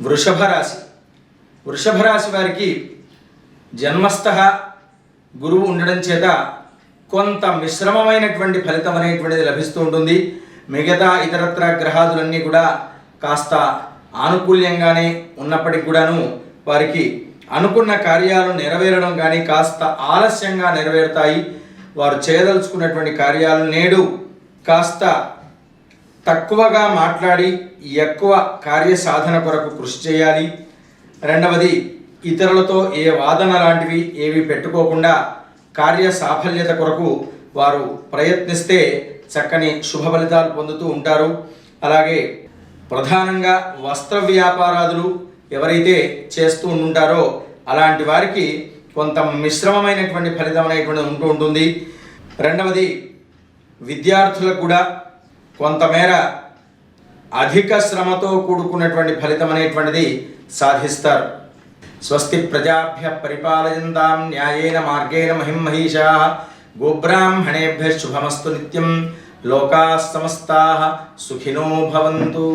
వృషభ రాశి వృషభ రాశి వారికి జన్మస్థ గురువు ఉండడం చేత కొంత మిశ్రమమైనటువంటి ఫలితం అనేటువంటిది లభిస్తూ ఉంటుంది. మిగతా ఇతరత్ర గ్రహాదులన్నీ కూడా కాస్త ఆనుకూల్యంగానే ఉన్నప్పటికి కూడాను వారికి అనుకున్న కార్యాలు నెరవేరడం కానీ కాస్త ఆలస్యంగా నెరవేరుతాయి. వారు చేయదలుచుకున్నటువంటి కార్యాలు నేడు కాస్త తక్కువగా మాట్లాడి ఎక్కువ కార్యసాధన కొరకు కృషి చేయాలి. రెండవది ఇతరులతో ఏ వాదన లాంటివి ఏవి పెట్టుకోకుండా కార్య సాఫల్యత కొరకు వారు ప్రయత్నిస్తే చక్కని శుభ ఫలితాలు పొందుతూ ఉంటారు. అలాగే ప్రధానంగా వస్త్ర వ్యాపారాదులు ఎవరైతే చేస్తూ ఉంటారో అలాంటి వారికి కొంత మిశ్రమమైనటువంటి ఫలితం అనేటువంటిది ఉంటూ ఉంటుంది. రెండవది విద్యార్థులకు కూడా కొంతమేర అధిక శ్రమతో కూడుకున్నటువంటి ఫలితం అనేటువంటిది సాధిస్తారు. స్వస్తి ప్రజాభ్య పరిపాలయంతాం న్యాయేన మార్గేణ మహిం మహిషా గోబ్రాహ్మణేభ్య శుభమస్తు నిత్యం లోకా సమస్తా సుఖినో భవంతు.